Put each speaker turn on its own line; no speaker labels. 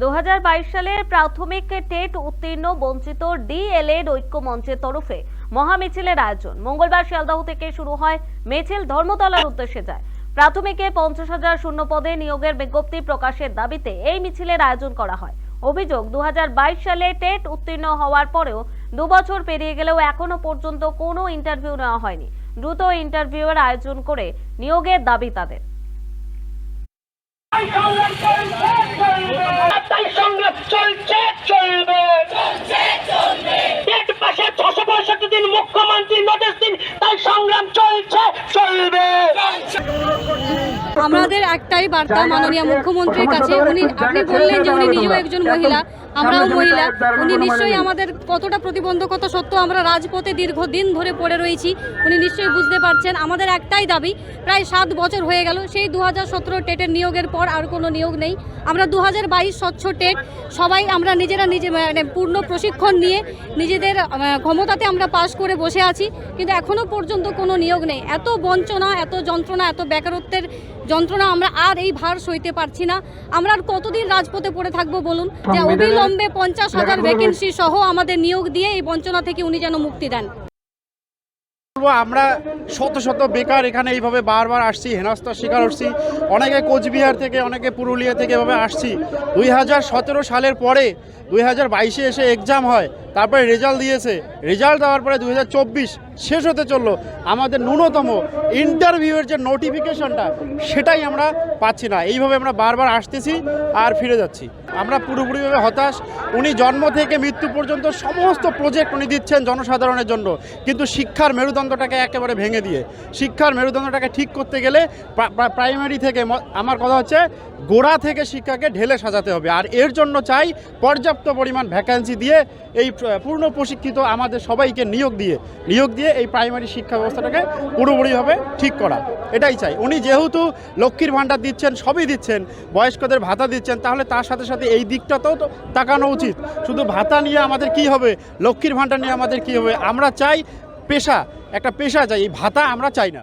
দু হাজার বাইশ সালে প্রাথমিক টেট উত্তীর্ণ বঞ্চিত ডিএলএড ঐক্য মঞ্চের তরফে মহামিছিলের আয়োজন। মঙ্গলবার শিয়ালদহ থেকে শুরু হয় মিছিল, ধর্মতলার উদ্দেশ্যে যায়। প্রাথমিকে পঞ্চাশ হাজার শূন্য পদে নিয়োগের বিজ্ঞপ্তি প্রকাশের দাবিতে এই মিছিলের আয়োজন করা হয়। অভিযোগ দু হাজার বাইশ সালে টেট উত্তীর্ণ হওয়ার পরেও দু বছর পেরিয়ে গেলেও এখনও পর্যন্ত কোনো ইন্টারভিউ নেওয়া হয়নি। দ্রুত ইন্টারভিউয়ের আয়োজন করে নিয়োগের দাবি তাদের।
সংগ্রাম চলবে
আমাদের একটাই বার্তা মাননীয় মুখ্যমন্ত্রীর কাছে। উনি আপনি বললেন যে উনি নিজেও একজন মহিলা আমরাও মহিলা। উনি নিশ্চয়ই আমাদের কতটা প্রতিবন্ধকতা সত্ত্বেও আমরা রাজপথে দীর্ঘদিন ধরে পড়ে রয়েছি। উনি নিশ্চয়ই বুঝতে পারছেন। আমাদের একটাই দাবি প্রায় সাত বছর হয়ে গেল। সেই দু হাজার সতেরো টেটের নিয়োগের পর আর কোনো নিয়োগ নেই। আমরা দু হাজার বাইশ স্বচ্ছ টেট সবাই আমরা নিজেরা নিজে মানে পূর্ণ প্রশিক্ষণ নিয়ে নিজেদের ক্ষমতাতে আমরা পাশ করে বসে আছি কিন্তু এখনও পর্যন্ত কোনো নিয়োগ নেই। এত বঞ্চনা এত যন্ত্রণা এত বেকারত্বের যন্ত্রণা আমরা আর এই ভার সইতে পারছি না। আমরা আর কতদিন রাজপথে পড়ে থাকব বলুন? যে অবিলম্বে পঞ্চাশ হাজার ভ্যাকেন্সি সহ আমাদের নিয়োগ দিয়ে এই বঞ্চনা থেকে উনি যেন মুক্তি দেন।
বলব, আমরা শত শত বেকার এখানে এইভাবে বারবার আসছি, হেনস্থার শিকার হচ্ছি। অনেকে কোচবিহার থেকে, অনেকে পুরুলিয়া থেকে এভাবে আসছি। দুই হাজার সতেরো সালের পরে, দুই হাজার এসে এক্সাম হয়, তারপরে রেজাল্ট দিয়েছে। রেজাল্ট দেওয়ার পরে দুই হাজার চব্বিশ শেষ হতে চলল। আমাদের ন্যূনতম ইন্টারভিউয়ের যে নোটিফিকেশনটা সেটাই আমরা পাচ্ছি না। এইভাবে আমরা বারবার আসতেছি আর ফিরে যাচ্ছি। আমরা পুরোপুরিভাবে হতাশ। উনি জন্ম থেকে মৃত্যু পর্যন্ত সমস্ত প্রজেক্ট উনি দিচ্ছেন জনসাধারণের জন্য। কিন্তু শিক্ষার মেরুদণ্ডটাকে একেবারে ভেঙে দিয়ে, শিক্ষার মেরুদণ্ডটাকে ঠিক করতে গেলে প্রা- প্রা- প্রাইমারি থেকে আমার কথা হচ্ছে গোড়া থেকে শিক্ষাকে ঢেলে সাজাতে হবে। আর এর জন্য চাই পর্যাপ্ত পরিমাণ ভ্যাকান্সি দিয়ে এই, পূর্ণ প্রশিক্ষিত আমাদের সবাইকে নিয়োগ দিয়ে, নিয়োগ দিয়ে এই প্রাইমারি শিক্ষা ব্যবস্থাটাকে পুরোপুরিভাবে ঠিক করা। এটাই চাই। উনি যেহেতু লক্ষ্মীর ভাণ্ডার দিচ্ছেন, সবই দিচ্ছেন, বয়স্কদের ভাতা দিচ্ছেন, তাহলে তার সাথে সাথে এই দিকটাতেও তো তাকানো উচিত। শুধু ভাতা নিয়ে আমাদের কি হবে? লক্ষ্মীর ভাণ্ডার নিয়ে আমাদের কি হবে? আমরা চাই পেশা, একটা পেশা চাই। এই ভাতা আমরা চাই না।